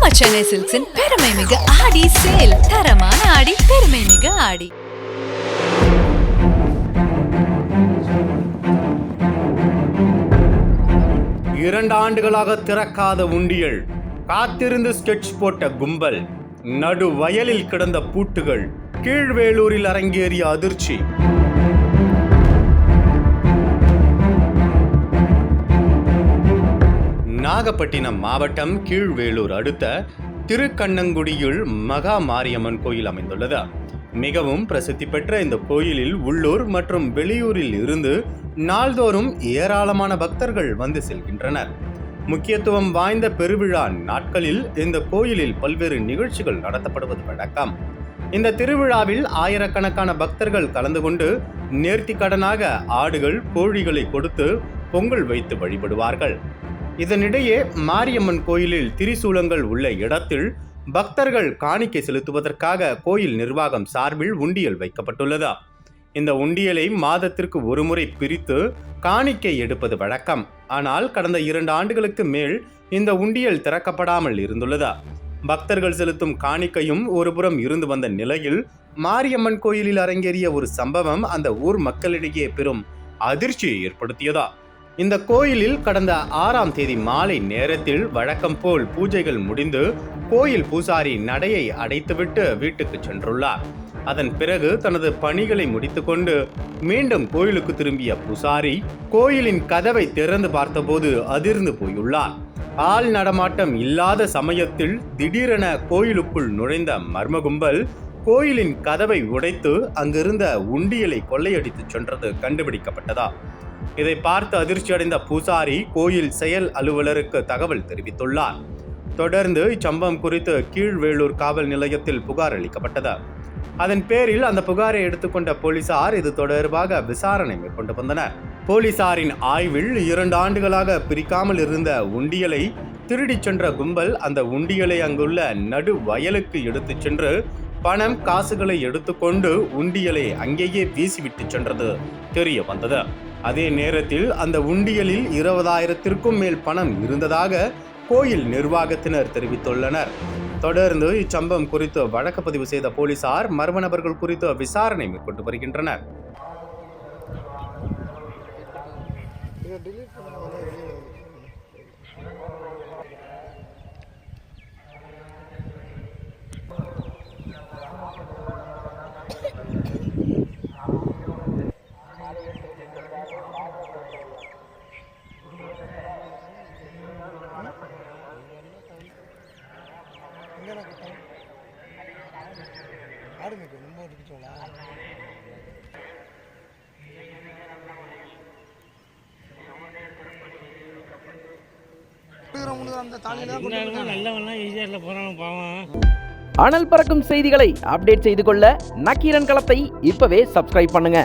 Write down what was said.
நம்ம சென்னை சில்க்ஸின் பெருமை மிகு ஆடி சேல் தரமான ஆடி பெருமை மிகு ஆடி. இரண்டு ஆண்டுகளாக திறக்காத உண்டியல் காத்திருந்து ஸ்கெட்ச் போட்ட கும்பல் நடு வயலில் கிடந்த பூட்டுகள் கீழ்வேலூரில் அரங்கேறிய அதிர்ச்சி. நாகப்பட்டினம் மாவட்டம் கீழ்வேலூர் அடுத்த திருக்கண்ணங்குடியில் மகா மாரியம்மன் கோயில் அமைந்துள்ளது. மிகவும் பிரசித்தி பெற்ற இந்த கோயிலில் உள்ளூர் மற்றும் வெளியூரில் இருந்து நாள்தோறும் ஏராளமான பக்தர்கள் வந்து செல்கின்றனர். முக்கியத்துவம் வாய்ந்த பெருவிழா நாட்களில் இந்த கோயிலில் பல்வேறு நிகழ்ச்சிகள் நடத்தப்படுவது வழக்கம். இந்த திருவிழாவில் ஆயிரக்கணக்கான பக்தர்கள் கலந்து கொண்டு நேர்த்திக்கடனாக ஆடுகள் கோழிகளை கொடுத்து பொங்கல் வைத்து வழிபடுவார்கள். இதனிடையே மாரியம்மன் கோயிலில் திரிசூலங்கள் உள்ள இடத்தில் பக்தர்கள் காணிக்கை செலுத்துவதற்காக கோயில் நிர்வாகம் சார்பில் உண்டியல் வைக்கப்பட்டுள்ளதா. இந்த உண்டியலை மாதத்திற்கு ஒருமுறை பிரித்து காணிக்கை எடுப்பது வழக்கம். ஆனால் கடந்த இரண்டு ஆண்டுகளுக்கு மேல் இந்த உண்டியல் திறக்கப்படாமல் இருந்துள்ளதா. பக்தர்கள் செலுத்தும் காணிக்கையும் ஒருபுறம் இருந்து வந்த நிலையில் மாரியம்மன் கோயிலில் அரங்கேறிய ஒரு சம்பவம் அந்த ஊர் மக்களிடையே பெரும் அதிர்ச்சியை ஏற்படுத்தியதா? இந்த கோயிலில் கடந்த ஆறாம் தேதி மாலை நேரத்தில் வழக்கம் போல் பூஜைகள் முடிந்து கோயில் பூசாரி நடையை அடைத்துவிட்டு வீட்டுக்கு சென்றுள்ளார். அதன் பிறகு தனது பணிகளை முடித்துக்கொண்டு மீண்டும் கோயிலுக்கு திரும்பிய பூசாரி கோயிலின் கதவை திறந்து பார்த்தபோது அதிர்ந்து போயுள்ளார். ஆள் நடமாட்டம் இல்லாத சமயத்தில் திடீரென கோயிலுக்குள் நுழைந்த மர்ம கும்பல் கோயிலின் கதவை உடைத்து அங்கிருந்த உண்டியலை கொள்ளையடித்துச் சென்றது கண்டுபிடிக்கப்பட்டதா? இதை பார்த்து அதிர்ச்சியடைந்த பூசாரி கோயில் செயல் அலுவலருக்கு தகவல் தெரிவித்துள்ளார். தொடர்ந்து இச்சம்பவம் குறித்து கீழ்வேளூர் காவல் நிலையத்தில் புகார் அளிக்கப்பட்டது. அதன் பேரில் அந்த புகாரை எடுத்துக்கொண்ட போலீசார் இது தொடர்பாக விசாரணை மேற்கொண்டு வந்தனர். போலீசாரின் ஆய்வில் இரண்டு ஆண்டுகளாக பிரிக்காமல் இருந்த உண்டியலை திருடிச் சென்ற கும்பல் அந்த உண்டியலை அங்குள்ள நடு வயலுக்கு எடுத்துச் சென்று பணம் காசுகளை எடுத்துக்கொண்டு உண்டியலை அங்கேயே வீசிவிட்டு சென்றது தெரிய வந்தது. அதே நேரத்தில் அந்த உண்டியலில் இருபதாயிரத்திற்கும் மேல் பணம் இருந்ததாக கோயில் நிர்வாகத்தினர் தெரிவித்துள்ளனர். தொடர்ந்து இச்சம்பவம் குறித்து வழக்கு பதிவு செய்த போலீசார் மர்ம நபர்கள் குறித்து விசாரணை மேற்கொண்டு வருகின்றனர். delete பண்ண எங்கே கொடுத்தேன் ஆடு மேய்க்கும் நம்ம பாவம். அனல் பறக்கும் செய்திகளை அப்டேட் செய்து கொள்ள நக்கீரன் களத்தை இப்பவே சப்ஸ்கிரைப் பண்ணுங்க.